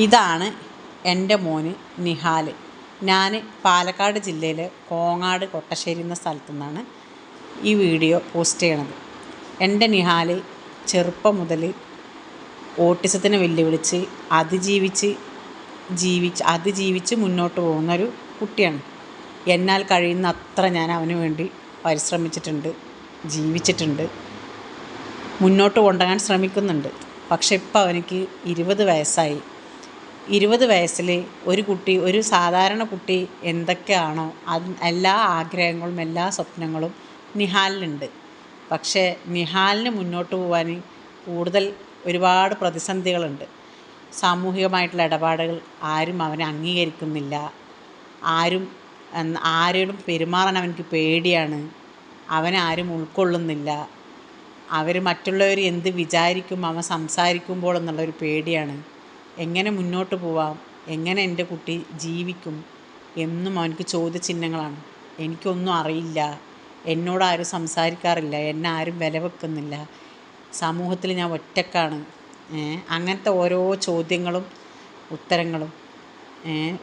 ഇതാണ് എന്റെ മോന് നിഹാൽ ഞാൻ പാലക്കാട് ജില്ലയിലെ കോങ്ങാട് കൊട്ടശ്ശേരി എന്ന സ്ഥലത്തു നിന്നാണ് ഈ വീഡിയോ പോസ്റ്റ് ചെയ്യണത്. എന്റെ നിഹാൽ ചെറുപ്പം മുതൽ ഓട്ടിസത്തിനെ വെല്ലുവിളിച്ച് അതിജീവിച്ച് ജീവിച്ച് അതിജീവിച്ച് മുന്നോട്ട് പോകുന്നൊരു കുട്ടിയാണ്. എന്നാൽ കഴിയുന്ന അത്ര ഞാൻ അവന് വേണ്ടി പരിശ്രമിച്ചിട്ടുണ്ട് ജീവിച്ചിട്ടുണ്ട് മുന്നോട്ട് കൊണ്ടുപോകാൻ ശ്രമിക്കുന്നുണ്ട്. പക്ഷെ ഇപ്പോൾ അവനിക്ക് ഇരുപത് വയസ്സായി. ഇരുപത് വയസ്സിൽ ഒരു കുട്ടി ഒരു സാധാരണ കുട്ടി എന്തൊക്കെയാണോ അത് എല്ലാ ആഗ്രഹങ്ങളും എല്ലാ സ്വപ്നങ്ങളും നിഹാലിനുണ്ട് പക്ഷേ നിഹാലിന് മുന്നോട്ട് പോകാൻ കൂടുതൽ ഒരുപാട് പ്രതിസന്ധികളുണ്ട്. സാമൂഹികമായിട്ടുള്ള ഇടപാടുകൾ ആരും അവനെ അംഗീകരിക്കുന്നില്ല. ആരും ആരോടും പെരുമാറാൻ അവനക്ക് പേടിയാണ്. അവനെ ആരും ഉൾക്കൊള്ളുന്നില്ല. അവർ മറ്റുള്ളവർ എന്ത് വിചാരിക്കും അവൻ സംസാരിക്കുമ്പോൾ എന്നുള്ളൊരു പേടിയാണ്. എങ്ങനെ മുന്നോട്ട് പോവാം? എങ്ങനെ എന്റെ കുട്ടി ജീവിക്കും? എന്നും അവനക്ക് ചോദ്യചിഹ്നങ്ങളാണ്. എനിക്കൊന്നും അറിയില്ല. എന്നോട് ആരും സംസാരിക്കാറില്ല. എന്നെ ആരും വില വെക്കുന്നില്ല സമൂഹത്തിൽ ഞാൻ ഒറ്റക്കാണ്. അങ്ങനത്തെ ഓരോ ചോദ്യങ്ങളും ഉത്തരങ്ങളും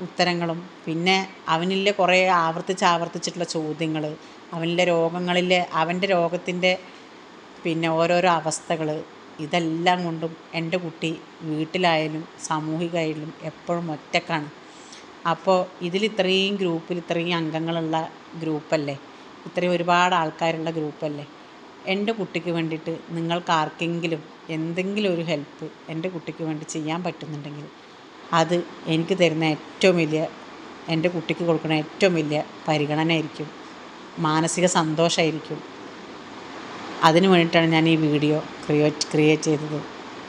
ഉത്തരങ്ങളും. പിന്നെ അവനിലെ കുറേ ആവർത്തിച്ച് ആവർത്തിച്ചിട്ടുള്ള ചോദ്യങ്ങൾ അവനിലെ രോഗങ്ങളിലെ അവന്റെ രോഗത്തിന്റെ പിന്നെ ഓരോരോ അവസ്ഥകൾ ഇതെല്ലാം കൊണ്ടും എന്റെ കുട്ടി വീട്ടിലായാലും സാമൂഹികമായാലും എപ്പോഴും ഒറ്റക്കാണ്. അപ്പോൾ ഇതിൽ ഇത്രയും ഗ്രൂപ്പിൽ ഇത്രയും അംഗങ്ങളുള്ള ഗ്രൂപ്പല്ലേ? ഇത്രയും ഒരുപാട് ആൾക്കാരുള്ള ഗ്രൂപ്പല്ലേ? എന്റെ കുട്ടിക്ക് വേണ്ടിയിട്ട് നിങ്ങൾക്ക് ആർക്കെങ്കിലും എന്തെങ്കിലും ഒരു ഹെൽപ്പ് എന്റെ കുട്ടിക്ക് വേണ്ടി ചെയ്യാൻ പറ്റുന്നുണ്ടെങ്കിൽ അത് എനിക്ക് തരുന്ന ഏറ്റവും വലിയ എന്റെ കുട്ടിക്ക് കൊടുക്കുന്ന ഏറ്റവും വലിയ പരിഗണന ആയിരിക്കും മാനസിക സന്തോഷമായിരിക്കും. അതിന് വേണ്ടിയിട്ടാണ് ഞാൻ ഈ വീഡിയോ ക്രിയേറ്റ് ക്രിയേറ്റ് ചെയ്തത്.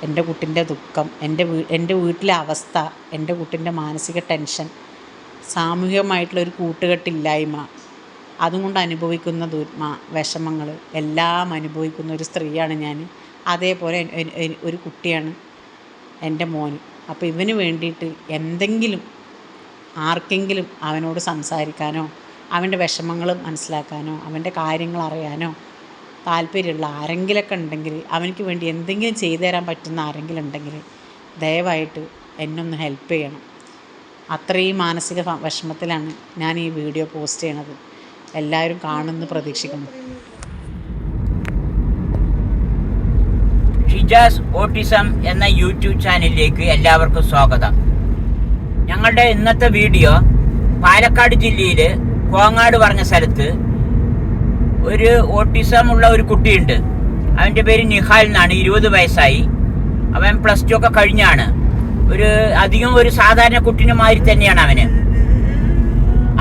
എന്റെ കുട്ടിന്റെ ദുഃഖം എന്റെ വീ എന്റെ വീട്ടിലെ അവസ്ഥ എന്റെ കുട്ടിന്റെ മാനസിക ടെൻഷൻ സാമൂഹികമായിട്ടുള്ളൊരു കൂട്ടുകെട്ടില്ലായ്മ അതുകൊണ്ട് അനുഭവിക്കുന്ന ദുർമ വിഷമങ്ങൾ എല്ലാം അനുഭവിക്കുന്ന ഒരു സ്ത്രീയാണ് ഞാൻ. അതേപോലെ ഒരു കുട്ടിയാണ് എന്റെ മോൻ. അപ്പോൾ ഇവന് വേണ്ടിയിട്ട് എന്തെങ്കിലും ആർക്കെങ്കിലും അവനോട് സംസാരിക്കാനോ അവന്റെ വിഷമങ്ങൾ മനസ്സിലാക്കാനോ അവന്റെ കാര്യങ്ങൾ അറിയാനോ താല്പര്യമുള്ള ആരെങ്കിലൊക്കെ ഉണ്ടെങ്കിൽ അവനക്ക് വേണ്ടി എന്തെങ്കിലും ചെയ്തു തരാൻ പറ്റുന്ന ആരെങ്കിലും ഉണ്ടെങ്കിൽ ദയവായിട്ട് എന്നൊന്ന് ഹെൽപ്പ് ചെയ്യണം. അത്രയും മാനസിക വിഷമത്തിലാണ് ഞാൻ ഈ വീഡിയോ പോസ്റ്റ് ചെയ്യണത്. എല്ലാവരും കാണുമെന്ന് പ്രതീക്ഷിക്കുന്നു. ഷിജാസ് ഓട്ടിസം എന്ന യൂട്യൂബ് ചാനലിലേക്ക് എല്ലാവർക്കും സ്വാഗതം. ഞങ്ങളുടെ ഇന്നത്തെ വീഡിയോ പാലക്കാട് ജില്ലയിൽ കോങ്ങാട് പറഞ്ഞ സ്ഥലത്ത് ഒരു ഓട്ടിസം ഉള്ള ഒരു കുട്ടിയുണ്ട്. അവന്റെ പേര് നിഹാൽ എന്നാണ് ഇരുപത് വയസ്സായി. അവൻ പ്ലസ് ടു ഒക്കെ കഴിഞ്ഞാണ്. ഒരു അധികം ഒരു സാധാരണ കുട്ടീനെ മാതിരി തന്നെയാണ് അവന്.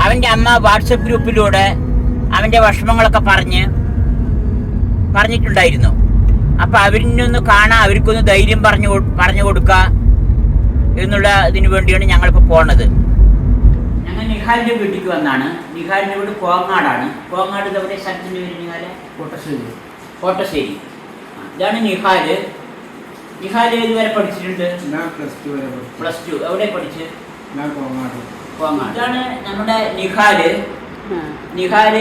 അവന്റെ അമ്മ വാട്സപ്പ് ഗ്രൂപ്പിലൂടെ അവന്റെ വിഷമങ്ങളൊക്കെ പറഞ്ഞ് പറഞ്ഞിട്ടുണ്ടായിരുന്നു. അപ്പൊ അവരിനൊന്ന് കാണാൻ അവർക്കൊന്ന് ധൈര്യം പറഞ്ഞു പറഞ്ഞു കൊടുക്ക എന്നുള്ള ഇതിനു വേണ്ടിയാണ് ഞങ്ങളിപ്പോ പോണത്. ഞങ്ങൾ നിഹാലിന്റെ വീട്ടിലേക്ക് വന്നാണ്. നിഹാലിന്റെ വീട് കോങ്ങാടാണ്. കോങ്ങാട് ഇതവിടെ സ്ഥലത്തിന്റെ പേര് നിഹാല കോട്ടശ്ശേരി. കോട്ടശ്ശേരി. ഇതാണ് നിഹാൽ. നിഹാൽ ഏതുവരെ പഠിച്ചിട്ടുണ്ട്? ഞാൻ പ്ലസ് ടു വരെ പ്ലസ് ടു. എവിടെ പഠിച്ച്? ഞാൻ കോങ്ങാട്. കോങ്ങാട്. ഇതാണ് നമ്മുടെ നിഹാൽ. നിഹാൽ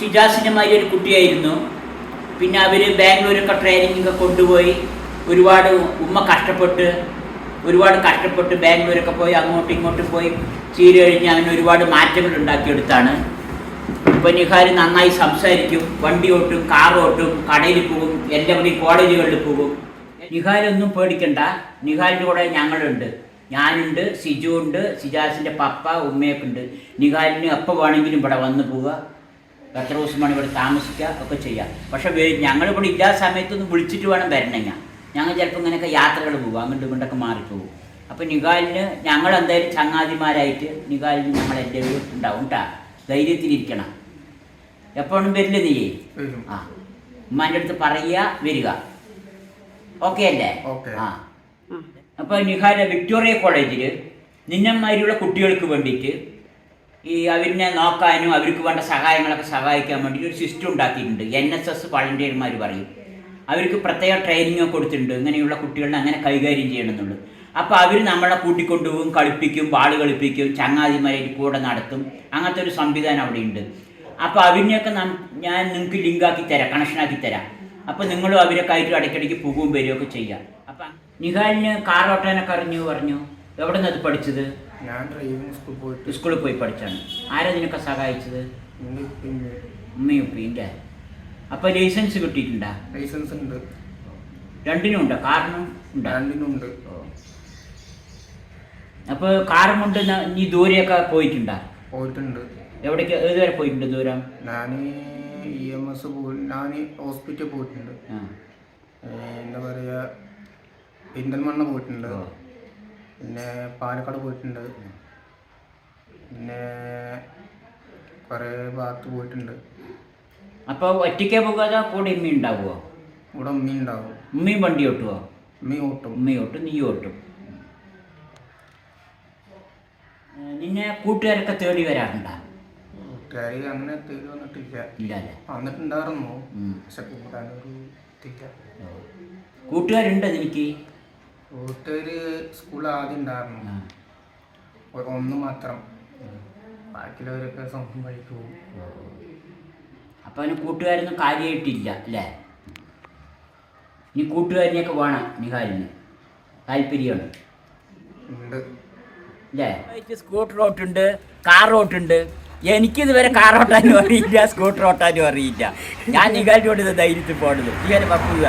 ഷിജാസിന്റെ മാതിരി ഒരു കുട്ടിയായിരുന്നു. പിന്നെ അവർ ബാംഗ്ലൂരൊക്കെ ട്രെയിനിങ്ങൊക്കെ കൊണ്ടുപോയി ഒരുപാട് ഉമ്മ കഷ്ടപ്പെട്ട് ഒരുപാട് കഷ്ടപ്പെട്ട് ബാംഗ്ലൂരൊക്കെ പോയി അങ്ങോട്ടും ഇങ്ങോട്ടും പോയി ചീര കഴിഞ്ഞ് അവന് ഒരുപാട് മാറ്റങ്ങൾ ഉണ്ടാക്കിയെടുത്താണ്. ഇപ്പം നിഹാൽ നന്നായി സംസാരിക്കും വണ്ടി ഓട്ടും കാർ ഓട്ടും കടയിൽ പോകും എല്ലാവരുടെയും കോളേജുകളിൽ പോകും. നിഹാലൊന്നും പേടിക്കണ്ട നിഹാലിന്റെ കൂടെ ഞങ്ങളുണ്ട്. ഞാനുണ്ട് സിജു ഉണ്ട് സിജാസിന്റെ പപ്പ ഉമ്മയൊക്കെ ഉണ്ട് നിഹാലിന് എപ്പോൾ വേണമെങ്കിലും ഇവിടെ വന്ന് പോവുക. എത്ര ദിവസം വേണം ഇവിടെ താമസിക്കുക ഒക്കെ ചെയ്യാം. പക്ഷെ ഞങ്ങളിവിടെ ഇല്ലാത്ത സമയത്തൊന്ന് വിളിച്ചിട്ട് വേണം വരണമെങ്കിൽ. ഞങ്ങൾ ചിലപ്പോൾ ഇങ്ങനെയൊക്കെ യാത്രകൾ പോകും. അങ്ങോട്ടും ഇങ്ങോട്ടൊക്കെ മാറിപ്പോകും അപ്പോൾ നിഗാലിന് ഞങ്ങൾ എന്തായാലും ചങ്ങാതിമാരായിട്ട് നിഗാലിന് ഞങ്ങൾ എന്റെ ഉണ്ടാവും കേട്ടാ ധൈര്യത്തിലിരിക്കണം എപ്പോഴും വരില്ല നീ? ആ. ഉമ്മാന്റെ അടുത്ത് പറയുക വരിക. ഓക്കെ അല്ലേ? ഓക്കേ. ആ. അപ്പോൾ നിഹാല വിക്ടോറിയ കോളേജിൽ നിന്നമാതിരിയുള്ള കുട്ടികൾക്ക് വേണ്ടിയിട്ട് ഈ അവരിനെ നോക്കാനും അവർക്ക് വേണ്ട സഹായങ്ങളൊക്കെ സഹായിക്കാൻ വേണ്ടിയിട്ട് ഒരു സിസ്റ്റം ഉണ്ടാക്കിയിട്ടുണ്ട്. എൻ എസ് എസ് വളണ്ടിയർമാർ പറയും. അവർക്ക് പ്രത്യേക ട്രെയിനിങ് ഒക്കെ കൊടുത്തിട്ടുണ്ട്. ഇങ്ങനെയുള്ള കുട്ടികളെ അങ്ങനെ കൈകാര്യം ചെയ്യണം എന്നുള്ളത് അപ്പോൾ അവർ നമ്മളെ കൂട്ടിക്കൊണ്ടുപോകും കളിപ്പിക്കും ബാൾ കളിപ്പിക്കും ചങ്ങാതിമാരായിട്ട് കൂടെ നടത്തും. അങ്ങനത്തെ ഒരു സംവിധാനം അവിടെ ഉണ്ട് അപ്പോൾ അവരിനെയൊക്കെ ഞാൻ നിങ്ങൾക്ക് ലിങ്കാക്കി തരാം കണക്ഷനാക്കി തരാം. അപ്പോൾ നിങ്ങളും അവരൊക്കെ ആയിട്ട് ഇടയ്ക്കിടയ്ക്ക് പോകുകയും വരികയൊക്കെ ചെയ്യാം. അപ്പം നിഹാലിന് കാർ ഓട്ടാനൊക്കെ അറിഞ്ഞു പറഞ്ഞു. എവിടെ നിന്ന് അത് പഠിച്ചത്? ഞാൻ ഡ്രൈവിംഗ് സ്കൂൾ പോയിട്ട്. സ്കൂളിൽ പോയി പഠിച്ചാണ്. ആരാ നിനക്ക് സഹായിച്ചത്? ഉമ്മയും ഉപ്പയും. അപ്പൊ ലൈസൻസ് കിട്ടിയിട്ടുണ്ടാ? ലൈസൻസ് ഉണ്ട്. രണ്ടിനും ഉണ്ടോ കാറിനും ഉണ്ടോ? രണ്ടിനുണ്ട് അപ്പൊ കാറും കൊണ്ട് ന- നീ ദൂരെയൊക്കെ പോയിട്ടുണ്ടോ? പോയിട്ടുണ്ട്. എവിടേക്ക് ഏതുവരെ പോയിട്ടുണ്ട് ദൂരം? ഞാൻ ഇ എം എസ് പോയി ഞാൻ ഹോസ്പിറ്റൽ പോയിട്ടുണ്ട്. ആ. ഏഹ് എന്താ പറയുക പെരിന്തൽമണ്ണ പോയിട്ടുണ്ട്. പിന്നെ പാലക്കാട് പോയിട്ടുണ്ട്. പിന്നെ കുറേ ഭാഗത്ത് പോയിട്ടുണ്ട്. അപ്പൊ ഒറ്റയ്ക്കേ പോകാതെ കൂടെ ഉമ്മ ഉണ്ടാവുമോ ഇവിടെ ഉമ്മ ഉണ്ടാവും. ഉമ്മയും വണ്ടി ഓട്ടുവോ? ഉമ്മ ഓട്ടും. ഉമ്മ ഓട്ടും നീ ഓട്ടും. നിന്നെ കൂട്ടുകാരൊക്കെ തേടി വരാറുണ്ടോ? അങ്ങനെ തേടി വന്നിട്ടില്ല. വന്നിട്ടുണ്ടായിരുന്നു. പക്ഷെ ഇതില്ല. കൂട്ടുകാരുണ്ട് നിനക്ക്? കൂട്ടുകാര് സ്കൂളിൽ ആദ്യം ഉണ്ടായിരുന്നു. ഒന്ന് മാത്രം. ബാക്കിയുള്ളവരൊക്കെ സ്വന്തം വഴിക്ക് പോകും. അപ്പൊ അവന് കൂട്ടുകാരൊന്നും കാര്യമായിട്ടില്ല അല്ലേ? ഇനി കൂട്ടുകാരനെയൊക്കെ വേണം നിഹാലിന് താല്പര്യമാണ്. അല്ലേ? സ്കൂട്ടർ ഓട്ടുണ്ട് കാർ ഓട്ടുണ്ട്. എനിക്കിതുവരെ കാർ ഓട്ടാനും അറിയില്ല സ്കൂട്ടർ ഓട്ടാനും അറിയില്ല. ഞാൻ നിഹാലിനോട് ഇത് ധൈര്യത്തിൽ പോണത്. നിഹാൽ പപ്പുക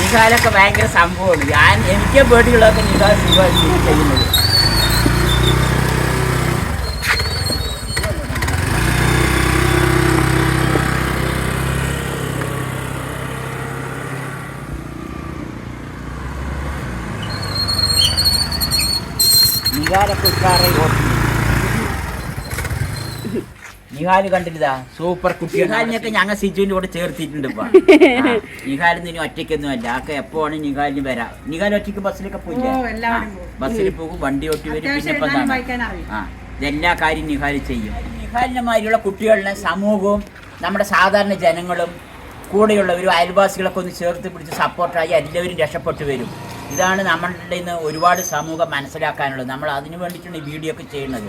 നിഹാലൊക്കെ ഭയങ്കര സംഭവമാണ്. ഞാൻ എനിക്ക് പേടിയുള്ളതൊക്കെ നിഹാൽ സുഖമായിട്ട് ചെയ്യുന്നത്. ഉഷാറായി ഓട്ടുന്നു നിഹാൽ കണ്ടില്ലതാ സൂപ്പർ കുട്ടി നിഹാലിനൊക്കെ ഞങ്ങൾ സിജുവിന്റെ കൂടെ ചേർത്തിട്ടുണ്ട് ഇപ്പൊ. നിഹാലിന് ഇനി ഒറ്റയ്ക്കൊന്നും അല്ല. ആക്കെ എപ്പോഴാണ് നിഹാലിന് വരാം നിഹാൽ ഒറ്റയ്ക്ക് ബസ്സിലൊക്കെ പോയില്ലേ? ബസ്സിൽ പോകും. വണ്ടി ഓട്ടി വരും. പിന്നെ ഇപ്പൊ? ആ ഇതെല്ലാ കാര്യം നിഹാൽ ചെയ്യും. നിഹാലിന്റെ മാതിരിയുള്ള കുട്ടികളുടെ സമൂഹവും നമ്മുടെ സാധാരണ ജനങ്ങളും കൂടെയുള്ളവരും അയൽവാസികളൊക്കെ ഒന്ന് ചേർത്ത് പിടിച്ച് സപ്പോർട്ടായി എല്ലാവരും രക്ഷപ്പെട്ടു വരും. ഇതാണ് നമ്മളുടെ ഇന്ന് ഒരുപാട് സമൂഹം മനസ്സിലാക്കാനുള്ളത്. നമ്മൾ അതിനു വേണ്ടിയിട്ടാണ് ഈ വീഡിയോ ഒക്കെ ചെയ്യുന്നത്.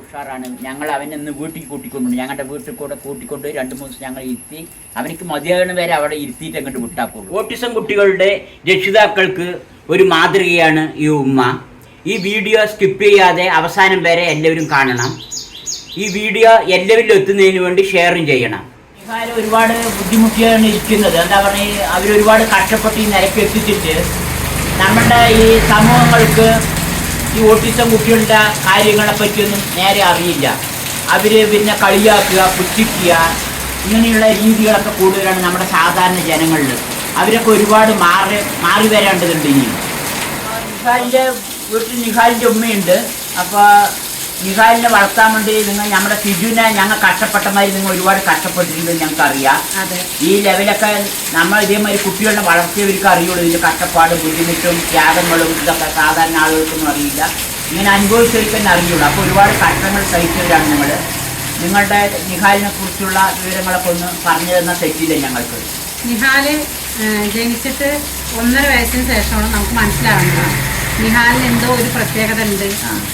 ഉഷാറാണ്. ഞങ്ങൾ അവനെ ഒന്ന് വീട്ടിൽ കൂട്ടിക്കൊണ്ടു ഞങ്ങളുടെ വീട്ടിൽ കൂടെ കൂട്ടിക്കൊണ്ട് രണ്ട് മൂന്ന് ദിവസം ഞങ്ങൾ ഇരുത്തി. അവനിക്ക് മതിയാകണ വരെ അവിടെ ഇരുത്തിയിട്ട് അങ്ങോട്ട് വിട്ടാക്കുള്ളൂ. ഓട്ടിസം കുട്ടികളുടെ രക്ഷിതാക്കൾക്ക് ഒരു മാതൃകയാണ് ഈ ഉമ്മ. ഈ വീഡിയോ സ്കിപ്പ് ചെയ്യാതെ അവസാനം വരെ എല്ലാവരും കാണണം. ഈ വീഡിയോ എല്ലാവരിലും എത്തുന്നതിന് വേണ്ടി ഷെയറും ചെയ്യണം. ഒരുപാട് ബുദ്ധിമുട്ടിയാണ് ഇരിക്കുന്നത്. എന്താ പറഞ്ഞാൽ അവരൊരുപാട് കഷ്ടപ്പെട്ട് ഈ നിലയ്ക്ക് എത്തിച്ചിട്ട് നമ്മുടെ ഈ സമൂഹങ്ങൾക്ക് ഈ ഓട്ടിസം കുട്ടികളുടെ കാര്യങ്ങളെ പറ്റിയൊന്നും നേരെ അറിയില്ല. അവർ പിന്നെ കളിയാക്കുക പുച്ഛിക്കുക ഇങ്ങനെയുള്ള രീതികളൊക്കെ കൂടുതലാണ് നമ്മുടെ സാധാരണ ജനങ്ങളിൽ. അവരൊക്കെ ഒരുപാട് മാറി മാറി വരേണ്ടതുണ്ട് ഇനിയും. നിഹാലിന്റെ വീട്ടിൽ നിഹാലിന്റെ ഉമ്മയുണ്ട്. അപ്പോൾ നിഹാലിനെ വളർത്താൻ വേണ്ടി നിങ്ങൾ നമ്മുടെ ഫിജുവിനെ ഞങ്ങൾ കഷ്ടപ്പെട്ടമാതിരി നിങ്ങൾ ഒരുപാട് കഷ്ടപ്പെട്ടിട്ടുണ്ട് ഞങ്ങൾക്കറിയാം. അറിയാം ഈ ലെവലൊക്കെ നമ്മൾ ഇതേമാതിരി കുട്ടികളുടെ വളർത്തിയവർക്ക് അറിയുള്ളൂ. ഇതിന്റെ കഷ്ടപ്പാടും ബുദ്ധിമുട്ടും ത്യാഗങ്ങളും ഇതൊക്കെ സാധാരണ ആളുകൾക്കൊന്നും അറിയില്ല. ഇങ്ങനെ അനുഭവിച്ചവർക്ക് തന്നെ അറിയുള്ളൂ. അപ്പോൾ ഒരുപാട് കഷ്ടങ്ങൾ സഹിച്ചവരാണ് നമ്മൾ നിങ്ങളുടെ നിഹാലിനെ കുറിച്ചുള്ള വിവരങ്ങളൊക്കെ ഒന്ന് പറഞ്ഞു തന്ന തെറ്റില്ല ഞങ്ങൾക്ക്? നിഹാൽ ജനിച്ചിട്ട് ഒന്നര വയസ്സിന് ശേഷമാണ് നമുക്ക് മനസ്സിലാവുന്നത്. നിഹാലിന് എന്തോ ഒരു പ്രത്യേകത ഉണ്ട്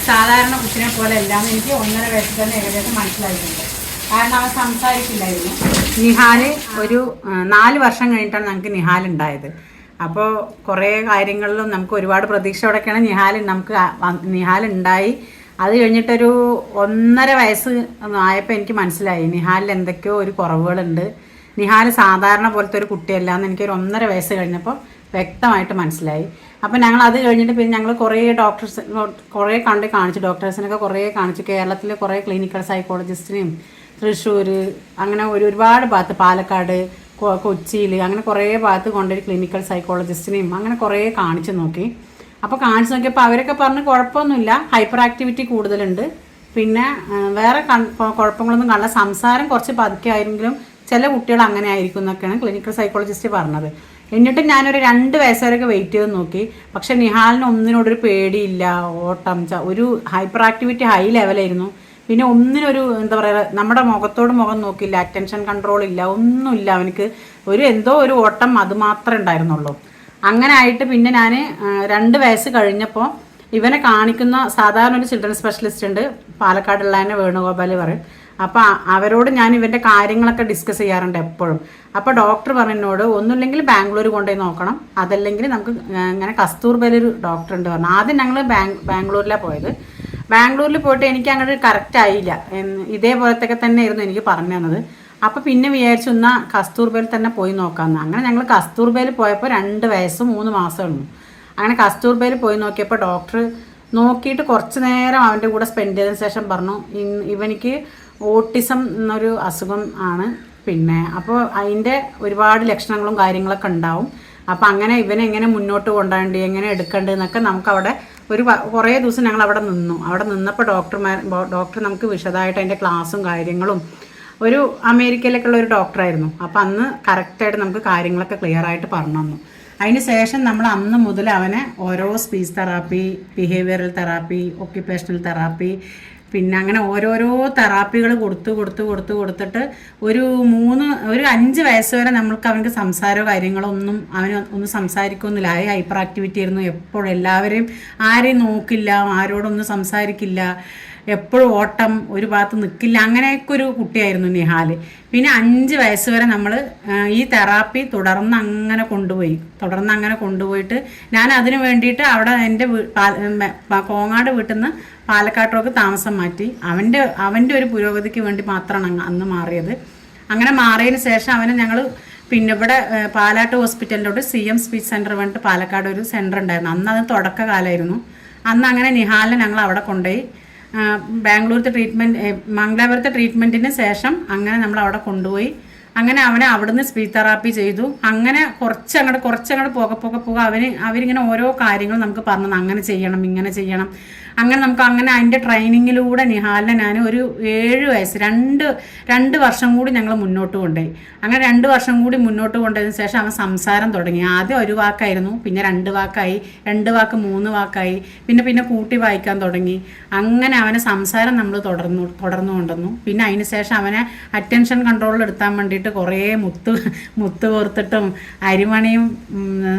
സാധാരണ കുട്ടിനെ പോലെ എല്ലാം എനിക്ക് ഒന്നര വയസ്സിൽ തന്നെ ഏകദേശം മനസ്സിലായിട്ടുണ്ട്. കാരണം അവൻ സംസാരിക്കില്ലായിരുന്നു നിഹാൽ ഒരു നാല് വർഷം കഴിഞ്ഞിട്ടാണ് നമുക്ക് നിഹാൽ ഉണ്ടായത്. അപ്പോൾ കുറേ കാര്യങ്ങളിലും നമുക്ക് ഒരുപാട് പ്രതീക്ഷയോടെയൊക്കെയാണ് നിഹാൽ നമുക്ക് നിഹാൽ ഉണ്ടായി. അത് കഴിഞ്ഞിട്ടൊരു ഒന്നര വയസ്സ് ആയപ്പോൾ എനിക്ക് മനസ്സിലായി. നിഹാലിൽ എന്തൊക്കെയോ ഒരു കുറവുകളുണ്ട്. നിഹാൽ സാധാരണ പോലത്തെ ഒരു കുട്ടിയല്ല എന്ന് എനിക്കൊരു ഒന്നര വയസ്സ് കഴിഞ്ഞപ്പോൾ വ്യക്തമായിട്ട് മനസ്സിലായി. അപ്പം ഞങ്ങൾ അത് കഴിഞ്ഞിട്ട് പിന്നെ ഞങ്ങൾ കുറേ ഡോക്ടേഴ്സ് കുറേ കണ്ട് കാണിച്ചു. ഡോക്ടേഴ്സിനൊക്കെ കുറേ കാണിച്ചു. കേരളത്തിലെ കുറേ ക്ലിനിക്കൽ സൈക്കോളജിസ്റ്റിനെയും തൃശ്ശൂർ അങ്ങനെ ഒരു ഒരുപാട് ഭാഗത്ത് പാലക്കാട് കൊച്ചിയിൽ അങ്ങനെ കുറേ ഭാഗത്ത് കൊണ്ടൊരു ക്ലിനിക്കൽ സൈക്കോളജിസ്റ്റിനെയും അങ്ങനെ കുറേ കാണിച്ചു നോക്കി. അപ്പോൾ കാണിച്ചു നോക്കിയപ്പോൾ അവരൊക്കെ പറഞ്ഞ് കുഴപ്പമൊന്നുമില്ല ഹൈപ്പർ ആക്ടിവിറ്റി കൂടുതലുണ്ട്. പിന്നെ വേറെ കുഴപ്പങ്ങളൊന്നും കാണില്ല. സംസാരം കുറച്ച് പതുക്കെ ആയിരുന്നെങ്കിലും ചില കുട്ടികൾ അങ്ങനെ ആയിരിക്കും എന്നൊക്കെയാണ് ക്ലിനിക്കൽ സൈക്കോളജിസ്റ്റ് പറഞ്ഞത്. എന്നിട്ട് ഞാനൊരു രണ്ട് വയസ്സുവരെയൊക്കെ വെയിറ്റ് ചെയ്ത് നോക്കി. പക്ഷെ നിഹാലിന് ഒന്നിനോടൊരു പേടിയില്ല. ഓട്ടം ഒരു ഹൈപ്പർ ആക്ടിവിറ്റി ഹൈ ലെവലായിരുന്നു പിന്നെ ഒന്നിനൊരു എന്താ പറയുക നമ്മുടെ മുഖത്തോട് മുഖം നോക്കില്ല അറ്റൻഷൻ കൺട്രോൾ ഇല്ല ഒന്നുമില്ല അവനക്ക്. ഒരു എന്തോ ഒരു ഓട്ടം അത് മാത്രമേ ഉണ്ടായിരുന്നുള്ളൂ. അങ്ങനെ ആയിട്ട് പിന്നെ ഞാൻ രണ്ട് വയസ്സ് കഴിഞ്ഞപ്പോൾ ഇവനെ കാണിക്കുന്ന സാധാരണ ഒരു ചിൽഡ്രൻ സ്പെഷ്യലിസ്റ്റ് ഉണ്ട്. പാലക്കാടുള്ള തന്നെ വേണുഗോപാൽ പറയും. അപ്പോൾ അവരോട് ഞാൻ ഇവന്റെ കാര്യങ്ങളൊക്കെ ഡിസ്കസ് ചെയ്യാറുണ്ട് എപ്പോഴും. അപ്പോൾ ഡോക്ടർ പറഞ്ഞോട് ഒന്നുമില്ലെങ്കിൽ ബാംഗ്ലൂർ കൊണ്ടുപോയി നോക്കണം. അതല്ലെങ്കിൽ നമുക്ക് ഇങ്ങനെ കസ്തൂർബയിൽ ഒരു ഡോക്ടർ ഉണ്ട് പറഞ്ഞു. ആദ്യം ഞങ്ങൾ ബാങ്ക് ബാംഗ്ലൂരിലാണ് പോയത്. ബാംഗ്ലൂരിൽ പോയിട്ട് എനിക്ക് അങ്ങോട്ട് കറക്റ്റ് ആയില്ല. ഇതേപോലത്തൊക്കെ തന്നെ ആയിരുന്നു എനിക്ക് പറഞ്ഞു തന്നത്. അപ്പോൾ പിന്നെ വിചാരിച്ചു എന്നാൽ കസ്തൂർബയിൽ തന്നെ പോയി നോക്കാമെന്ന് അങ്ങനെ ഞങ്ങൾ കസ്തൂർബയിൽ പോയപ്പോൾ രണ്ട് വയസ്സും മൂന്ന് മാസമായിരുന്നു അങ്ങനെ കസ്തൂർബയിൽ പോയി നോക്കിയപ്പോൾ ഡോക്ടർ നോക്കിയിട്ട് കുറച്ച് നേരം അവന്റെ കൂടെ സ്പെൻഡ് ചെയ്തതിന് ശേഷം പറഞ്ഞു ഇവനിക്ക് ഓട്ടിസം എന്നൊരു അസുഖം ആണ്. പിന്നെ അപ്പോൾ അതിന്റെ ഒരുപാട് ലക്ഷണങ്ങളും കാര്യങ്ങളൊക്കെ ഉണ്ടാവും. അപ്പോൾ അങ്ങനെ ഇവനെ എങ്ങനെ മുന്നോട്ട് കൊണ്ടുപോകേണ്ടി എങ്ങനെ എടുക്കേണ്ടത് എന്നൊക്കെ നമുക്കവിടെ ഒരു കുറേ ദിവസം ഞങ്ങൾ അവിടെ നിന്നു അവിടെ നിന്നപ്പോൾ ഡോക്ടർമാർ ഡോക്ടർ നമുക്ക് വിശദമായിട്ട് അതിന്റെ ക്ലാസ്സും കാര്യങ്ങളും ഒരു അമേരിക്കയിലേക്കുള്ള ഒരു ഡോക്ടറായിരുന്നു അപ്പം അന്ന് കറക്റ്റായിട്ട് നമുക്ക് കാര്യങ്ങളൊക്കെ ക്ലിയർ ആയിട്ട് പറഞ്ഞു തന്നു. അതിന് ശേഷം നമ്മൾ അന്ന് മുതൽ അവനെ ഓരോ speech therapy behavioural therapy occupational therapy പിന്നെ അങ്ങനെ ഓരോരോ തെറാപ്പികൾ കൊടുത്ത് കൊടുത്ത് കൊടുത്ത് കൊടുത്തിട്ട് ഒരു മൂന്ന് ഒരു അഞ്ച് വയസ്സ് വരെ നമ്മൾക്ക് അവനക്ക് സംസാരമോ കാര്യങ്ങളോ ഒന്നും അവന് ഒന്നും സംസാരിക്കൊന്നുമില്ല. ആ ഹൈപ്പർ ആക്ടിവിറ്റി ആയിരുന്നു. എപ്പോഴും എല്ലാവരെയും ആരെയും നോക്കില്ല ആരോടൊന്നും സംസാരിക്കില്ല. എപ്പോഴും ഓട്ടം ഒരു ഭാഗത്ത് നിൽക്കില്ല അങ്ങനെയൊക്കെ ഒരു കുട്ടിയായിരുന്നു നിഹാൽ. പിന്നെ അഞ്ച് വയസ്സ് വരെ നമ്മൾ ഈ തെറാപ്പി തുടർന്ന് അങ്ങനെ കൊണ്ടുപോയി. തുടർന്ന് അങ്ങനെ കൊണ്ടുപോയിട്ട് ഞാൻ അതിനു വേണ്ടിയിട്ട് അവിടെ എന്റെ കോങ്ങാട് വീട്ടിൽ നിന്ന് പാലക്കാട്ടോക്ക് താമസം മാറ്റി. അവന്റെ അവന്റെ ഒരു പുരോഗതിക്ക് വേണ്ടി മാത്രമാണ് അന്ന് മാറിയത്. അങ്ങനെ മാറിയതിന് ശേഷം അവനെ ഞങ്ങൾ പിന്നെ ഇവിടെ പാലാട്ട് ഹോസ്പിറ്റലിലോട്ട് സി എം സ്പീച്ച് സെന്റർ വേണ്ടിയിട്ട് പാലക്കാട് ഒരു സെന്റർ ഉണ്ടായിരുന്നു അന്ന് അത് തുടക്കകാലമായിരുന്നു. അന്ന് അങ്ങനെ നിഹാലിനെ ഞങ്ങൾ അവിടെ കൊണ്ടുപോയി. ബാംഗ്ലൂരത്തെ ട്രീറ്റ്മെന്റ് മംഗലാപുരത്തെ ട്രീറ്റ്മെന്റിന് ശേഷം അങ്ങനെ നമ്മൾ അവിടെ കൊണ്ടുപോയി. അങ്ങനെ അവനെ അവിടുന്ന് സ്പീച്ച് തെറാപ്പി ചെയ്തു. അങ്ങനെ കുറച്ച് അങ്ങോട്ട് കുറച്ച് അങ്ങോട്ട് പോകെ പോകെ പോകെ അവന് അവരിങ്ങനെ ഓരോ കാര്യങ്ങളും നമുക്ക് പറഞ്ഞു അങ്ങനെ ചെയ്യണം ഇങ്ങനെ ചെയ്യണം. അങ്ങനെ നമുക്ക് അങ്ങനെ അതിന്റെ ട്രെയിനിങ്ങിലൂടെ നിഹാലിനെ ഞാൻ ഒരു ഏഴ് വയസ്സ് രണ്ട് രണ്ട് വർഷം കൂടി ഞങ്ങൾ മുന്നോട്ട് കൊണ്ടുപോയി. അങ്ങനെ രണ്ട് വർഷം കൂടി മുന്നോട്ട് കൊണ്ടുപോയതിന് ശേഷം അവൻ സംസാരം തുടങ്ങി. ആദ്യം ഒരു വാക്കായിരുന്നു പിന്നെ രണ്ട് വാക്കായി രണ്ട് വാക്ക് മൂന്ന് വാക്കായി പിന്നെ പിന്നെ കൂട്ടി വായിക്കാൻ തുടങ്ങി. അങ്ങനെ അവനെ സംസാരം നമ്മൾ തുടർന്നു തുടർന്നു കൊണ്ടുവന്നു. പിന്നെ അതിന് ശേഷം അവനെ അറ്റൻഷൻ കൺട്രോളിൽ എടുത്താൻ വേണ്ടിയിട്ട് കുറേ മുത്ത് മുത്ത് കോർത്തിട്ടും അരിമണിയും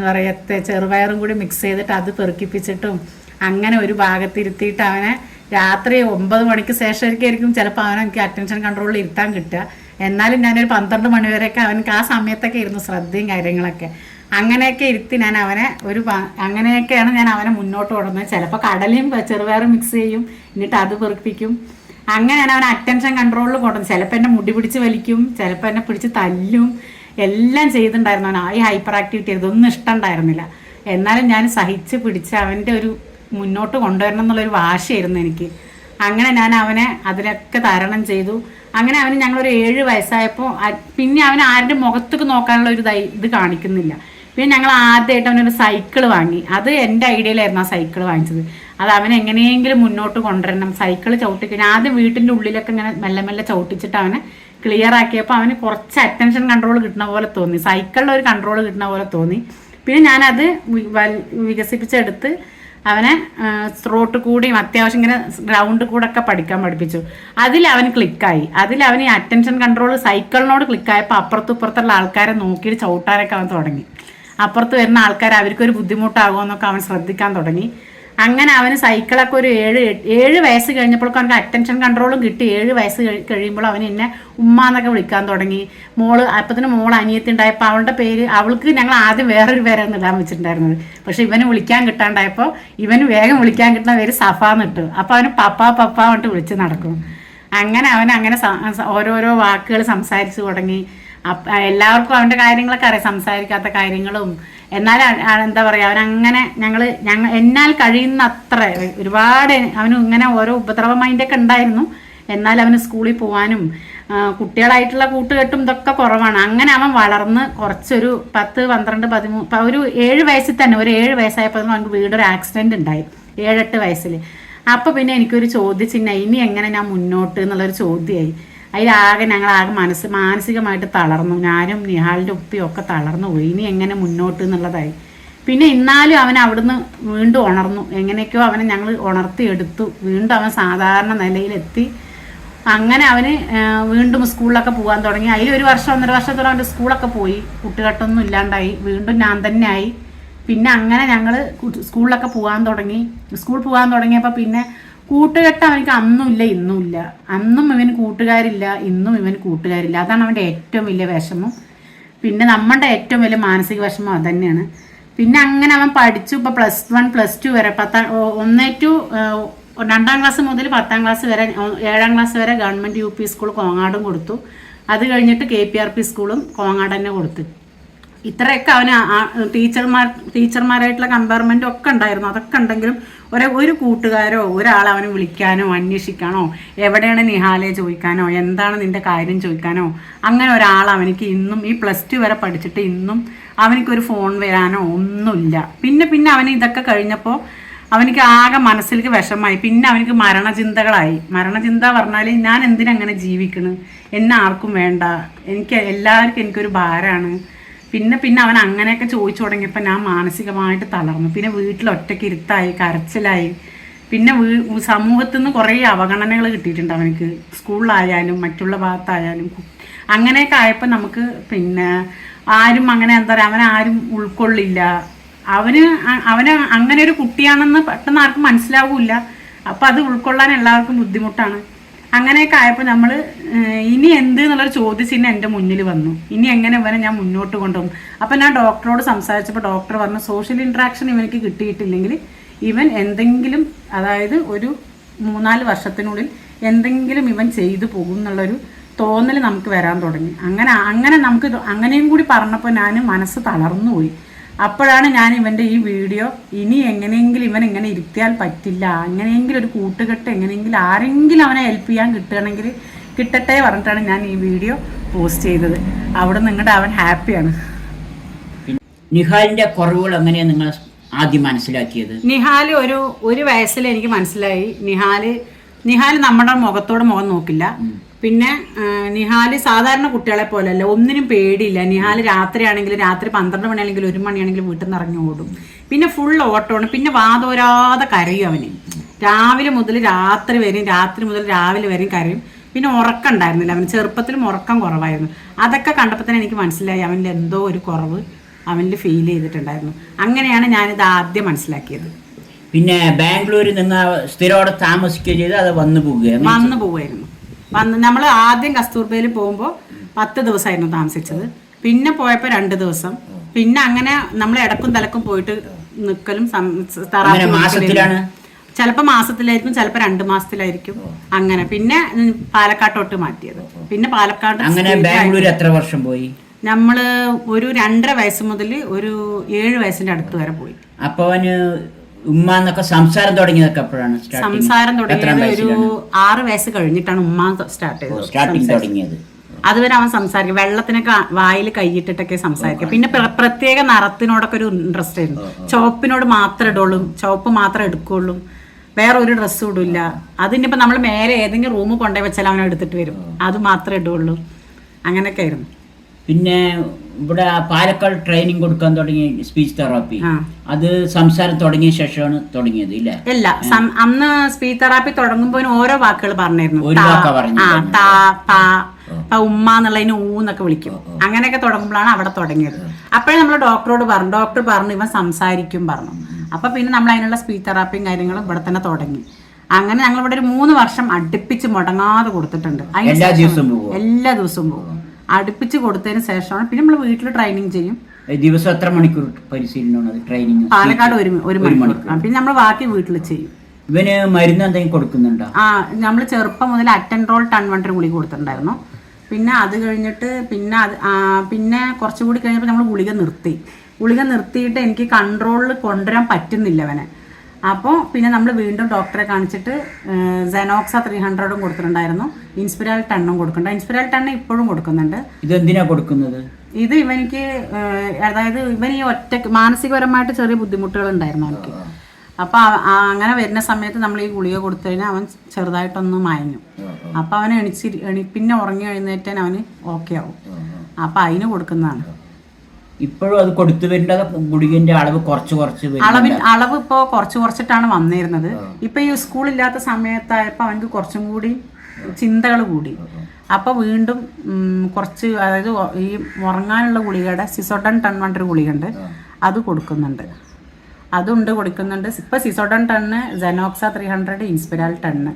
പറയത്തെ ചെറുപയറും കൂടി മിക്സ് ചെയ്തിട്ട് അത് പെറുക്കിപ്പിച്ചിട്ടും അങ്ങനെ ഒരു ഭാഗത്തിരുത്തിയിട്ട് അവനെ രാത്രി ഒമ്പത് മണിക്ക് ശേഷമായിരിക്കും ചിലപ്പോൾ അവനെ എനിക്ക് അറ്റൻഷൻ കൺട്രോളിൽ ഇരുത്താൻ കിട്ടുക. എന്നാലും ഞാനൊരു പന്ത്രണ്ട് മണി വരെയൊക്കെ അവനക്ക് ആ സമയത്തൊക്കെ ഇരുന്നു ശ്രദ്ധയും കാര്യങ്ങളൊക്കെ. അങ്ങനെയൊക്കെ ഇരുത്തി ഞാൻ അവനെ ഒരു അങ്ങനെയൊക്കെയാണ് ഞാൻ അവനെ മുന്നോട്ട് കൊണ്ടുവന്നത്. ചിലപ്പോൾ കടലയും ചെറുപയറും മിക്സ് ചെയ്യും. എന്നിട്ട് അത് പെറുപ്പിക്കും അങ്ങനെ ഞാൻ അവനെ അറ്റൻഷൻ കൺട്രോളിൽ കൊണ്ടുവന്നു ചിലപ്പോൾ എന്നെ മുടി പിടിച്ച് വലിക്കും ചിലപ്പോൾ എന്നെ പിടിച്ച് തല്ലും. എല്ലാം ചെയ്തിട്ടുണ്ടായിരുന്നു അവൻ. ഈ ഹൈപ്പർ ആക്ടിവിറ്റി ഇതൊന്നും ഇഷ്ടമുണ്ടായിരുന്നില്ല എന്നാലും ഞാൻ സഹിച്ച് പിടിച്ച് അവന്റെ ഒരു മുന്നോട്ട് കൊണ്ടുവരണം എന്നുള്ളൊരു വാശിയായിരുന്നു എനിക്ക്. അങ്ങനെ ഞാൻ അവനെ അതിലൊക്കെ തരണം ചെയ്തു. അങ്ങനെ അവന് ഞങ്ങളൊരു ഏഴ് വയസ്സായപ്പോൾ പിന്നെ അവൻ ആരുടെ മുഖത്തേക്ക് നോക്കാനുള്ള ഒരു ഇത് കാണിക്കുന്നില്ല. പിന്നെ ഞങ്ങൾ ആദ്യമായിട്ട് അവനൊരു സൈക്കിൾ വാങ്ങി. അത് എന്റെ ഐഡിയയിലായിരുന്നു ആ സൈക്കിൾ വാങ്ങിച്ചത്. അത് അവൻ എങ്ങനെയെങ്കിലും മുന്നോട്ട് കൊണ്ടുവരണം. സൈക്കിൾ ചവിട്ടിക്കഴിഞ്ഞാൽ ആദ്യം വീട്ടിന്റെ ഉള്ളിലൊക്കെ ഇങ്ങനെ മെല്ലെ മെല്ലെ ചവിട്ടിച്ചിട്ട് അവനെ ക്ലിയർ ആക്കിയപ്പോൾ അവന് കുറച്ച് അറ്റൻഷൻ കൺട്രോൾ കിട്ടുന്ന പോലെ തോന്നി. സൈക്കിളിൽ ഒരു കൺട്രോൾ കിട്ടുന്ന പോലെ തോന്നി. പിന്നെ ഞാനത് വികസിപ്പിച്ചെടുത്ത് അവനെ ത്രോട്ട് കൂടിയും അത്യാവശ്യം ഇങ്ങനെ ഗ്രൗണ്ട് കൂടെ ഒക്കെ പഠിക്കാൻ പഠിപ്പിച്ചു. അതിൽ അവൻ ക്ലിക്കായി അതിൽ അവൻ ഈ അറ്റൻഷൻ കൺട്രോൾ സൈക്കിളിനോട് ക്ലിക്കായപ്പോൾ അപ്പുറത്തും ഇപ്പുറത്തുള്ള ആൾക്കാരെ നോക്കിയിട്ട് ചവിട്ടാനൊക്കെ അവൻ തുടങ്ങി. അപ്പുറത്ത് വരുന്ന ആൾക്കാർ അവർക്കൊരു ബുദ്ധിമുട്ടാകുമെന്നൊക്കെ അവൻ ശ്രദ്ധിക്കാൻ തുടങ്ങി. അങ്ങനെ അവന് സൈക്കിളൊക്കെ ഒരു ഏഴ് ഏഴ് വയസ്സ് കഴിഞ്ഞപ്പോഴൊക്കെ അവനക്ക് അറ്റൻഷൻ കൺട്രോളും കിട്ടി. ഏഴ് വയസ്സ് കഴിയുമ്പോൾ അവൻ എന്നെ ഉമ്മ എന്നൊക്കെ വിളിക്കാൻ തുടങ്ങി. മോൾ അപ്പത്തിന് മോൾ അനിയത്തി ഉണ്ടായപ്പോൾ അവളുടെ പേര് അവൾക്ക് ഞങ്ങൾ ആദ്യം വേറൊരു പേരായിരുന്നു ഇടാൻ വെച്ചിട്ടുണ്ടായിരുന്നത്. പക്ഷെ ഇവന് വിളിക്കാൻ കിട്ടാണ്ടായപ്പോൾ ഇവന് വേഗം വിളിക്കാൻ കിട്ടുന്ന പേര് സഫാന്ന് ഇട്ടു. അപ്പോൾ അവന് പപ്പ പപ്പ പറഞ്ഞിട്ട് വിളിച്ച് നടക്കും. അങ്ങനെ അവൻ അങ്ങനെ ഓരോരോ വാക്കുകൾ സംസാരിച്ചു തുടങ്ങി. എല്ലാവർക്കും അവന്റെ കാര്യങ്ങളൊക്കെ അറിയാം. സംസാരിക്കാത്ത കാര്യങ്ങളും എന്നാൽ എന്താ പറയുക അവനങ്ങനെ ഞങ്ങൾ ഞങ്ങൾ എന്നാൽ കഴിയുന്ന അത്ര ഒരുപാട് അവന് ഇങ്ങനെ ഓരോ ഉപദ്രവ മൈൻഡൊക്കെ ഉണ്ടായിരുന്നു. എന്നാൽ അവന് സ്കൂളിൽ പോകാനും കുട്ടികളായിട്ടുള്ള കൂട്ടുകെട്ടും ഇതൊക്കെ കുറവാണ്. അങ്ങനെ അവൻ വളർന്ന് കുറച്ചൊരു പത്ത് പന്ത്രണ്ട് പതിമൂന്ന് ഒരു ഏഴ് വയസ്സിൽ തന്നെ ഒരു ഏഴ് വയസ്സായപ്പോൾ അവർക്ക് വീടൊരു ആക്സിഡന്റ് ഉണ്ടായി. ഏഴെട്ട് വയസ്സിൽ അപ്പോൾ പിന്നെ എനിക്കൊരു ചോദ്യചിഹ്നം ഇനി എങ്ങനെ ഞാൻ മുന്നോട്ട്? എന്നുള്ളൊരു ചോദ്യമായി. അതിലാകെ ഞങ്ങളാകെ മനസ്സ് മാനസികമായിട്ട് തളർന്നു. ഞാനും നിഹാലിന്റെ ഉപ്പിയും ഒക്കെ തളർന്നു പോയി. ഇനി എങ്ങനെ മുന്നോട്ട് എന്നുള്ളതായി. പിന്നെ ഇന്നാലും അവൻ അവിടുന്ന് വീണ്ടും ഉണർന്നു. എങ്ങനെയൊക്കെയോ അവനെ ഞങ്ങൾ ഉണർത്തിയെടുത്തു. വീണ്ടും അവൻ സാധാരണ നിലയിലെത്തി. അങ്ങനെ അവന് വീണ്ടും സ്കൂളിലൊക്കെ പോകാൻ തുടങ്ങി. അതിൽ ഒരു വർഷം ഒന്നര വർഷത്തോളം അവന്റെ സ്കൂളൊക്കെ പോയി. കുട്ടികട്ടൊന്നും ഇല്ലാണ്ടായി. വീണ്ടും ഞാൻ തന്നെ ആയി പിന്നെ അങ്ങനെ ഞങ്ങൾ സ്കൂളിലൊക്കെ പോകാൻ തുടങ്ങി. സ്കൂൾ പോകാൻ തുടങ്ങിയപ്പോൾ പിന്നെ കൂട്ടുകെട്ട് അവനക്ക് അന്നും ഇല്ല ഇന്നും ഇല്ല. അന്നും ഇവന് കൂട്ടുകാരില്ല ഇന്നും ഇവന് കൂട്ടുകാരില്ല. അതാണ് അവന്റെ ഏറ്റവും വലിയ വിഷമം. പിന്നെ നമ്മളുടെ ഏറ്റവും വലിയ മാനസിക വിഷമം അത് തന്നെയാണ് പിന്നെ അങ്ങനെ അവൻ പഠിച്ചു ഇപ്പോൾ പ്ലസ് വൺ പ്ലസ് ടു വരെ പത്താം ഒന്നേ ടു രണ്ടാം ക്ലാസ് മുതൽ പത്താം ക്ലാസ് വരെ ഏഴാം ക്ലാസ് വരെ ഗവൺമെന്റ് യു പി സ്കൂൾ കോങ്ങാടും കൊടുത്തു. അത് കഴിഞ്ഞിട്ട് കെ പി ആർ പി സ്കൂളും കോങ്ങാട് തന്നെ കൊടുത്തു. ഇത്രയൊക്കെ അവന് ടീച്ചർമാർ ടീച്ചർമാരായിട്ടുള്ള കമ്പയർമെന്റും ഒക്കെ ഉണ്ടായിരുന്നു. അതൊക്കെ ഉണ്ടെങ്കിലും ഒരു ഒരു കൂട്ടുകാരോ ഒരാൾ അവനെ വിളിക്കാനോ അന്വേഷിക്കാനോ എവിടെയാണ് നിഹാലയെ ചോദിക്കാനോ എന്താണ് നിന്റെ കാര്യം ചോദിക്കാനോ അങ്ങനെ ഒരാൾ അവനിക്ക് ഇന്നും ഈ പ്ലസ് ടു വരെ പഠിച്ചിട്ട് ഇന്നും അവനിക്കൊരു ഫോൺ വരാനോ ഒന്നുമില്ല. പിന്നെ പിന്നെ അവന് ഇതൊക്കെ കഴിഞ്ഞപ്പോൾ അവനിക്ക് ആകെ മനസ്സിലേക്ക് വിഷമായി പിന്നെ അവനിക്ക് മരണചിന്തകളായി. മരണചിന്ത പറഞ്ഞാൽ ഞാൻ എന്തിനങ്ങനെ ജീവിക്കണം? എന്നെ ആർക്കും വേണ്ട. എനിക്ക് എല്ലാവർക്കും എനിക്കൊരു ഭാരമാണ്. പിന്നെ പിന്നെ അവൻ അങ്ങനെയൊക്കെ ചോദിച്ചു തുടങ്ങിയപ്പോൾ ഞാൻ മാനസികമായിട്ട് തളർന്നു. പിന്നെ വീട്ടിൽ ഒറ്റയ്ക്ക് ഇരുത്തായി കരച്ചിലായി. പിന്നെ സമൂഹത്തിൽ നിന്ന് കുറേ അവഗണനകൾ കിട്ടിയിട്ടുണ്ട് അവനക്ക്. സ്കൂളിലായാലും മറ്റുള്ള ഭാഗത്തായാലും അങ്ങനെയൊക്കെ ആയപ്പോൾ നമുക്ക് പിന്നെ ആരും അങ്ങനെ എന്താ പറയുക അവനെ ആരും ഉൾക്കൊള്ളില്ല. അവന് അവന് അങ്ങനെ ഒരു കുട്ടിയാണെന്ന് പെട്ടെന്ന് ആർക്കും മനസ്സിലാവില്ല. അപ്പോൾ അത് ഉൾക്കൊള്ളാൻ എല്ലാവർക്കും ബുദ്ധിമുട്ടാണ്. അങ്ങനെയൊക്കെ ആയപ്പോൾ നമ്മൾ ഇനി എന്ത് എന്നുള്ളൊരു ചോദ്യചിഹ്നം എന്റെ മുന്നിൽ വന്നു. ഇനി എങ്ങനെ ഇവനെ ഞാൻ മുന്നോട്ട് കൊണ്ടുപോകും അപ്പം ഞാൻ ഡോക്ടറോട് സംസാരിച്ചപ്പോൾ ഡോക്ടർ പറഞ്ഞു സോഷ്യൽ ഇൻട്രാക്ഷൻ ഇവനിക്ക് കിട്ടിയിട്ടില്ലെങ്കിൽ ഇവൻ എന്തെങ്കിലും അതായത് ഒരു മൂന്നാൽ വർഷത്തിനുള്ളിൽ എന്തെങ്കിലും ഇവൻ ചെയ്തു പോകും എന്നുള്ളൊരു തോന്നൽ നമുക്ക് വരാൻ തുടങ്ങി. അങ്ങനെ അങ്ങനെ നമുക്ക് അങ്ങനെയും കൂടി പറഞ്ഞപ്പോൾ ഞാൻ മനസ്സ് തളർന്നു പോയി അപ്പോഴാണ് ഞാൻ ഇവന്റെ ഈ വീഡിയോ ഇനി എങ്ങനെയെങ്കിലും ഇവൻ എങ്ങനെ ഇരുത്തിയാൽ പറ്റില്ല. അങ്ങനെയെങ്കിലും ഒരു കൂട്ടുകെട്ട് എങ്ങനെയെങ്കിലും ആരെങ്കിലും അവനെ ഹെൽപ്പ് ചെയ്യാൻ കിട്ടുകയാണെങ്കിൽ കിട്ടട്ടെ പറഞ്ഞിട്ടാണ് ഞാൻ ഈ വീഡിയോ പോസ്റ്റ് ചെയ്തത്. അവിടെ നിങ്ങളുടെ അവൻ ഹാപ്പിയാണ് നിഹാലിന്റെ കുറവുകൾ എങ്ങനെയാണ് നിങ്ങൾ ആദ്യം മനസ്സിലാക്കിയത്? നിഹാൽ ഒരു ഒരു വയസ്സിൽ എനിക്ക് മനസ്സിലായി. നിഹാൽ നിഹാൽ നമ്മുടെ മുഖത്തോട് മുഖം നോക്കില്ല. പിന്നെ നിഹാൽ സാധാരണ കുട്ടികളെ പോലെയല്ല. ഒന്നിനും പേടിയില്ല. നിഹാൽ രാത്രിയാണെങ്കിലും രാത്രി പന്ത്രണ്ട് മണിയാണെങ്കിലും ഒരു മണിയാണെങ്കിലും വീട്ടിൽ നിന്ന് ഇറങ്ങി ഓടും. പിന്നെ ഫുൾ ഓട്ടമാണ് പിന്നെ വാതോരാതെ കരയും അവന്. രാവിലെ മുതൽ രാത്രി വരെയും രാത്രി മുതൽ രാവിലെ വരെയും കരയും. പിന്നെ ഉറക്കം ഉണ്ടായിരുന്നില്ല അവന്. ചെറുപ്പത്തിലും ഉറക്കം കുറവായിരുന്നു. അതൊക്കെ കണ്ടപ്പോൾ തന്നെ എനിക്ക് മനസ്സിലായി. അവനിൽ എന്തോ ഒരു കുറവ് അവനിൽ ഫീൽ ചെയ്തിട്ടുണ്ടായിരുന്നു. അങ്ങനെയാണ് ഞാനിത് ആദ്യം മനസ്സിലാക്കിയത്. പിന്നെ ബാംഗ്ലൂരിൽ നിന്ന് സ്ഥിരോടെ താമസിക്കുകയും ചെയ്ത് അത് വന്നു പോവുകയായിരുന്നു വന്നു പോവായിരുന്നു വന്ന് നമ്മൾ ആദ്യം കസ്തൂർബയിൽ പോകുമ്പോൾ പത്ത് ദിവസമായിരുന്നു താമസിച്ചത്. പിന്നെ പോയപ്പോൾ രണ്ട് ദിവസം. പിന്നെ അങ്ങനെ നമ്മൾ ഇടക്കും തലക്കും പോയിട്ട് നിൽക്കലും ചിലപ്പോൾ മാസത്തിലായിരിക്കും ചിലപ്പോൾ രണ്ട് മാസത്തിലായിരിക്കും. അങ്ങനെ പിന്നെ പാലക്കാട്ടോട്ട് മാറ്റിയത്. പിന്നെ പാലക്കാട് അങ്ങനെ ബാംഗ്ലൂർ എത്ര വർഷം പോയി? നമ്മൾ ഒരു രണ്ടര വയസ്സ് മുതൽ ഒരു ഏഴ് വയസ്സിന്റെ അടുത്ത് വരെ പോയി. അപ്പൊ ഉമ്മ എന്നൊക്കെ സംസാരം തുടങ്ങിയതൊക്കെ എപ്പോഴാണ് സംസാരം തുടങ്ങിയത് ഒരു ആറ് വയസ്സ് കഴിഞ്ഞിട്ടാണ് ഉമ്മ സ്റ്റാർട്ട് ചെയ്തത്. സ്റ്റാർട്ടിങ് തുടങ്ങിയത്. അതുവരെ അവൻ സംസാരിക്കും. വെള്ളത്തിനൊക്കെ വായിൽ കൈയിട്ടിട്ടൊക്കെ സംസാരിക്കും. പിന്നെ പ്ര- പ്രത്യേക നിറത്തിനോടൊക്കെ ഒരു ഇൻട്രസ്റ്റ് ആയിരുന്നു. ചോപ്പിനോട് മാത്രം ഇടുള്ളൂ ചോപ്പ് മാത്രം എടുക്കുള്ളൂ. വേറെ ഒരു ഡ്രസ്സും ഇടില്ല. അതിനിപ്പോൾ നമ്മൾ മേലെ ഏതെങ്കിലും റൂം കൊണ്ടുപോയി വെച്ചാൽ അവനെ എടുത്തിട്ട് വരും. അത് മാത്രമേ ഇടുള്ളൂ. അങ്ങനെയൊക്കെ ആയിരുന്നു. പിന്നെ ഇവിടെ പാലക്കാട് ട്രെയിനിങ് കൊടുക്കാൻ തുടങ്ങി സ്പീച്ച് തെറാപ്പി അത് സംസാരം തുടങ്ങിയ ശേഷമാണ് തുടങ്ങിയത് ഇല്ലേ? അല്ല അന്ന് സ്പീച്ച് തെറാപ്പി തുടങ്ങുമ്പോൾ ഓരോ വാക്കുകൾ പറഞ്ഞിരുന്നു. ഒരു താ, വാക്കാ പറഞ്ഞത്. ആ താ പാ ഇപ്പൊ ഉമ്മ എന്നുള്ളതിന് ഊ എന്നൊക്കെ വിളിക്കും. അങ്ങനെയൊക്കെ തുടങ്ങുമ്പോഴാണ് അവിടെ തുടങ്ങിയത്. അപ്പോഴേ നമ്മൾ ഡോക്ടറോട് പറഞ്ഞു ഡോക്ടർ പറഞ്ഞു ഇവൻ സംസാരിക്കും പറഞ്ഞു. അപ്പൊ പിന്നെ നമ്മൾ അതിനുള്ള സ്പീച്ച് തെറാപ്പിയും കാര്യങ്ങളും ഇവിടെ തന്നെ തുടങ്ങി. അങ്ങനെ ഞങ്ങൾ ഇവിടെ ഒരു മൂന്ന് വർഷം അടുപ്പിച്ച് മുടങ്ങാതെ കൊടുത്തിട്ടുണ്ട്. എല്ലാ ദിവസവും പോകും അടുപ്പിച്ച് കൊടുത്തതിന് ശേഷമാണ്. പിന്നെ നമ്മൾ വീട്ടിൽ ട്രെയിനിങ് ചെയ്യും. ദിവസം എത്ര മണിക്കൂർ പരിശീലനമാണ് ട്രെയിനിങ് പാലക്കാട് ഒരു ഒരു മണിക്കൂർ. പിന്നെ നമ്മൾ ബാക്കി വീട്ടിൽ ചെയ്യും. ഇവന് മരുന്ന് എന്തെങ്കിലും കൊടുക്കുന്നുണ്ടോ? ആ നമ്മൾ ചെറുപ്പം മുതൽ അറ്റൻഡ്രോൾ ടൺ വണ്ടർ ഗുളിക കൊടുത്തിട്ടുണ്ടായിരുന്നു. പിന്നെ അത് കഴിഞ്ഞിട്ട് പിന്നെ അത് പിന്നെ കുറച്ചുകൂടി കഴിഞ്ഞപ്പോൾ നമ്മൾ ഗുളിക നിർത്തി. ഗുളിക നിർത്തിയിട്ട് എനിക്ക് കൺട്രോളിൽ കൊണ്ടുവരാൻ പറ്റുന്നില്ല അവനെ. അപ്പോൾ പിന്നെ നമ്മൾ വീണ്ടും ഡോക്ടറെ കാണിച്ചിട്ട് സെനോക്സ ത്രീ ഹൺഡ്രഡും കൊടുത്തിട്ടുണ്ടായിരുന്നു. ഇൻസ്പിരാൽ ടണ്ണും കൊടുക്കുന്നുണ്ട്. ഇൻസ്പിരാൽ ടണ്ണ് ഇപ്പോഴും കൊടുക്കുന്നുണ്ട്. ഇതെന്തിനാ കൊടുക്കുന്നത്? ഇത് ഇവനിക്ക് അതായത് ഇവൻ ഈ ഒറ്റ മാനസികപരമായിട്ട് ചെറിയ ബുദ്ധിമുട്ടുകൾ ഉണ്ടായിരുന്നു അവനിക്ക് അപ്പൊ ആ- ആ അങ്ങനെ വരുന്ന സമയത്ത് നമ്മൾ ഈ ഗുളിക കൊടുത്തു കഴിഞ്ഞാൽ അവൻ ചെറുതായിട്ടൊന്ന് മയങ്ങും അപ്പൊ അവൻ എണിച്ചി എണി പിന്നെ ഉറങ്ങി എഴുന്നേറ്റാൻ അവന് ഓക്കെ ആവും. അപ്പൊ അതിന് കൊടുക്കുന്നതാണ്. ഇപ്പോഴും അത് കൊടുത്തു വരേണ്ടത് ഗുളികന്റെ അളവ് കുറച്ച് കുറച്ച് അളവിൽ അളവ് ഇപ്പോ കുറച്ച് കുറച്ചിട്ടാണ് വന്നിരുന്നത്. ഇപ്പൊ ഈ സ്കൂളില്ലാത്ത സമയത്തായപ്പോ അവനക്ക് കുറച്ചും കൂടി ചിന്തകൾ കൂടി. അപ്പൊ വീണ്ടും കുറച്ച് അതായത് ഈ ഉറങ്ങാനുള്ള ഗുളികയുടെ സിസോഡൻ ടൺ വണ്ടൊരു ഗുളിക ഉണ്ട് അത് കൊടുക്കുന്നുണ്ട്. അതുണ്ട് കൊടുക്കുന്നുണ്ട്. ഇപ്പൊ സിസോഡൺ ടണ്ണ് ജനോക്സ ത്രീ ഹൺഡ്രഡ് ഇൻസ്പിരാൽ ടണ്ണ്.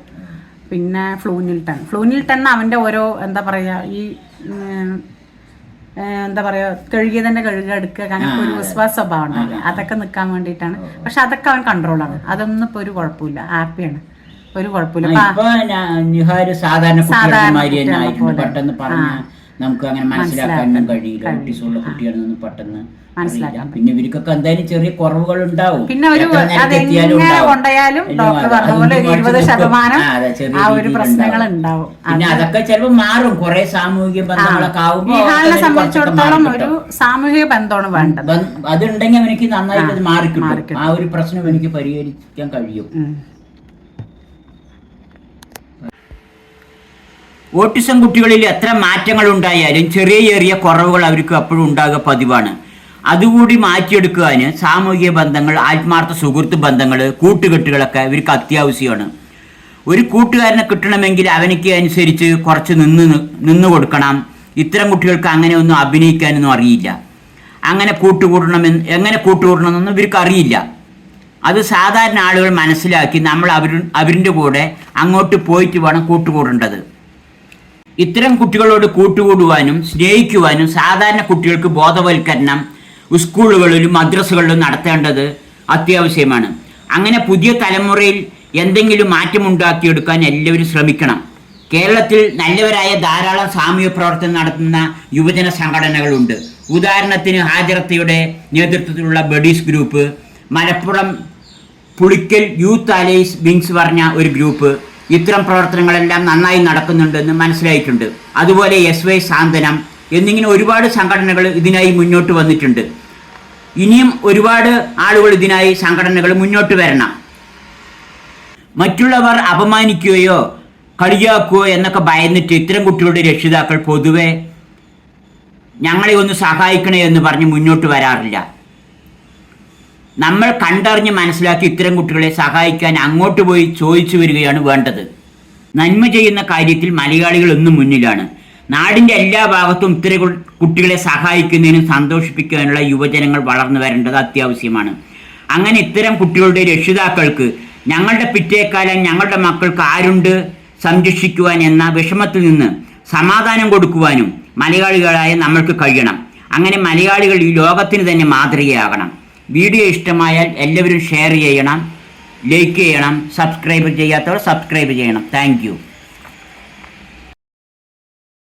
പിന്നെ ഫ്ലൂനിൽ ടൺ. ഫ്ലൂനിൽ ടൺ അവന്റെ ഓരോ എന്താ പറയുക ഈ എന്താ പറയുക തന്നെ കഴുകുക എടുക്കുക കാരണം ഒരു വിശ്വാസ സ്വഭാവം ഉണ്ടല്ലോ അതൊക്കെ നിൽക്കാൻ വേണ്ടിയിട്ടാണ്. പക്ഷെ അതൊക്കെ അവൻ കൺട്രോളാണ്. അതൊന്നും ഇപ്പോൾ ഒരു കുഴപ്പമില്ല. ഹാപ്പിയാണ്. ഒരു കുഴപ്പമില്ല. ഇപ്പൊ ഇപ്പൊ സാധാരണ. പെട്ടെന്ന് പറഞ്ഞ. നമുക്ക് അങ്ങനെ മനസ്സിലാക്കാനും കഴിയില്ല. ഓട്ടീസുള്ള കുട്ടികളൊന്നും പെട്ടെന്ന് മനസ്സിലാക്കാം. പിന്നെ ഇവർക്കൊക്കെ എന്തായാലും ചെറിയ കുറവുകൾ ഉണ്ടാവും പിന്നെ ഒരു. കൊണ്ടായാലും ഡോക്ടർ അത് പറഞ്ഞ പോലെ ഒരു ഇരുപത് ശതമാനം ആ, ഒരു പ്രശ്നങ്ങൾ ഉണ്ടാവും. പിന്നെ അതൊക്കെ ചിലപ്പോൾ മാറും. കുറെ സാമൂഹിക ബന്ധങ്ങളൊക്കെ ആവുമ്പോൾ സംബന്ധിച്ചിടത്തോളം ഒരു സാമൂഹിക ബന്ധമാണ് വേണ്ടത്. അതുണ്ടെങ്കിൽ എനിക്ക് നന്നായിട്ട് മാറിക്കും മാറിക്കിട്ടും. ആ ഒരു പ്രശ്നം എനിക്ക് പരിഹരിക്കാൻ കഴിയും. ഓട്ടിസം കുട്ടികളിൽ എത്ര മാറ്റങ്ങൾ ഉണ്ടായാലും ചെറിയ ചെറിയ കുറവുകൾ അവർക്ക് അപ്പോഴും ഉണ്ടാകുക പതിവാണ്. അതുകൂടി മാറ്റിയെടുക്കുവാൻ സാമൂഹിക ബന്ധങ്ങൾ ആത്മാർത്ഥ സുഹൃത്ത് ബന്ധങ്ങൾ കൂട്ടുകെട്ടുകളൊക്കെ ഇവർക്ക് അത്യാവശ്യമാണ്. ഒരു കൂട്ടുകാരനെ കിട്ടണമെങ്കിൽ അവനിക്ക് അനുസരിച്ച് കുറച്ച് നിന്നു നിന്ന് കൊടുക്കണം. ഇത്തരം കുട്ടികൾക്ക് അങ്ങനെ ഒന്നും അഭിനയിക്കാനൊന്നും അറിയില്ല. അങ്ങനെ കൂട്ടുകൂടണമെന്ന് എങ്ങനെ കൂട്ടുകൂടണമെന്നൊന്നും ഇവർക്ക് അറിയില്ല. അത് സാധാരണ ആളുകൾ മനസ്സിലാക്കി നമ്മൾ അവർ അവരിന്റെ കൂടെ അങ്ങോട്ട് പോയിട്ട് വേണം കൂട്ടുകൂടേണ്ടത്. ഇത്തരം കുട്ടികളോട് കൂട്ടുകൂടുവാനും സ്നേഹിക്കുവാനും സാധാരണ കുട്ടികൾക്ക് ബോധവൽക്കരണം സ്കൂളുകളിലും മദ്രസകളിലും നടത്തേണ്ടത് അത്യാവശ്യമാണ്. അങ്ങനെ പുതിയ തലമുറയിൽ എന്തെങ്കിലും മാറ്റമുണ്ടാക്കിയെടുക്കാൻ എല്ലാവരും ശ്രമിക്കണം. കേരളത്തിൽ നല്ലവരായ ധാരാളം സാമൂഹ്യ പ്രവർത്തനം നടത്തുന്ന യുവജന സംഘടനകളുണ്ട്. ഉദാഹരണത്തിന് ഹാജറത്തയുടെ നേതൃത്വത്തിലുള്ള buddies group Malappuram Pulikkal youth allies wings പറഞ്ഞ ഒരു ഗ്രൂപ്പ് ഇത്തരം പ്രവർത്തനങ്ങളെല്ലാം നന്നായി നടക്കുന്നുണ്ടെന്ന് മനസ്സിലായിട്ടുണ്ട്. അതുപോലെ എസ് വൈ സാന്ത്വനം എന്നിങ്ങനെ ഒരുപാട് സംഘടനകൾ ഇതിനായി മുന്നോട്ട് വന്നിട്ടുണ്ട്. ഇനിയും ഒരുപാട് ആളുകൾ ഇതിനായി സംഘടനകൾ മുന്നോട്ട് വരണം. മറ്റുള്ളവർ അപമാനിക്കുകയോ കളിയാക്കുകയോ എന്നൊക്കെ ഭയന്നിട്ട് ഇത്തരം കുട്ടികളുടെ രക്ഷിതാക്കൾ പൊതുവെ ഞങ്ങളെ ഒന്ന് സഹായിക്കണേ എന്ന് പറഞ്ഞ് മുന്നോട്ട് വരാറില്ല. നമ്മൾ കണ്ടറിഞ്ഞ് മനസ്സിലാക്കി ഇത്തരം കുട്ടികളെ സഹായിക്കാൻ അങ്ങോട്ട് പോയി ചോദിച്ചു വരികയാണ് വേണ്ടത്. നന്മ ചെയ്യുന്ന കാര്യത്തിൽ മലയാളികൾ എന്നും മുന്നിലാണ്. നാടിന്റെ എല്ലാ ഭാഗത്തും ഇത്തരം കുട്ടികളെ സഹായിക്കുന്നതിനും സന്തോഷിപ്പിക്കാനുള്ള യുവജനങ്ങൾ വളർന്നു വരേണ്ടത് അത്യാവശ്യമാണ്. അങ്ങനെ ഇത്തരം കുട്ടികളുടെ രക്ഷിതാക്കൾക്ക് ഞങ്ങളുടെ പിറ്റേക്കാലം ഞങ്ങളുടെ മക്കൾക്ക് ആരുണ്ട്? സംരക്ഷിക്കുവാൻ എന്ന വിഷമത്തിൽ നിന്ന് സമാധാനം കൊടുക്കുവാനും മലയാളികളായ നമ്മൾക്ക് കഴിയണം. അങ്ങനെ മലയാളികൾ ഈ ലോകത്തിന് തന്നെ മാതൃകയാകണം. വീഡിയോ ഇഷ്ടമായാൽ എല്ലാവരും ഷെയർ ചെയ്യണം ലൈക്ക് ചെയ്യണം സബ്സ്ക്രൈബ് ചെയ്യാത്തവർ സബ്സ്ക്രൈബ് ചെയ്യണം. താങ്ക്